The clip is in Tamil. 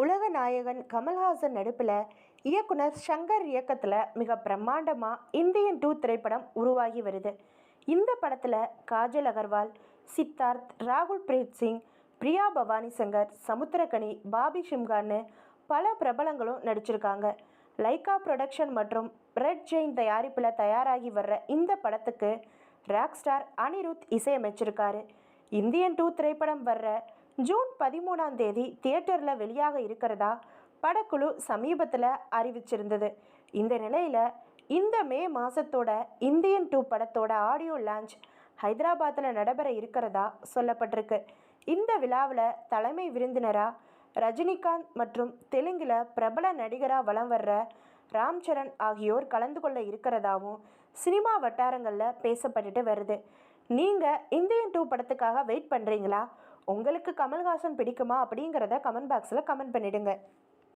உலக நாயகன் கமல்ஹாசன் நடிப்பில் இயக்குனர் ஷங்கர் இயக்கத்தில் மிக பிரம்மாண்டமாக இந்தியன் டூ திரைப்படம் உருவாகி வருது. இந்த படத்தில் காஜல் அகர்வால் சித்தார்த் ராகுல் பிரீத் சிங் பிரியா பவானி சங்கர் சமுத்திரகனி பாபி ஷிம்கான்னு பல பிரபலங்களும் நடிச்சிருக்காங்க. லைகா ப்ரொடக்ஷன் மற்றும் ரெட் ஜெயின் தயாரிப்பில் தயாராகி வர்ற இந்த படத்துக்கு ராக் ஸ்டார் அனிருத் இசையமைச்சிருக்காரு. இந்தியன் டூ திரைப்படம் வர்ற ஜூன் பதிமூணாம் தேதி தியேட்டரில் வெளியாக இருக்கிறதா? படக்குழு சமீபத்தில் அறிவிச்சிருந்தது. இந்த நிலையில் இந்த மே மாதத்தோட இந்தியன் டூ படத்தோட ஆடியோ லான்ச் ஹைதராபாத்தில் நடைபெற இருக்கிறதா சொல்லப்பட்டிருக்கு. இந்த விழாவில் தலைமை விருந்தினராக ரஜினிகாந்த் மற்றும் தெலுங்கில் பிரபல நடிகராக வலம் வர்ற ராம் சரண் ஆகியோர் கலந்து கொள்ள இருக்கிறதாவும் சினிமா வட்டாரங்களில் பேசப்பட்டுட்டு வருது. நீங்கள் இந்தியன் டூ படத்துக்காக வெயிட் பண்ணுறீங்களா உங்களுக்கு கமல்ஹாசன் பிடிக்குமா அப்படிங்கிறத கமெண்ட் பாக்ஸில் கமெண்ட் பண்ணிடுங்க.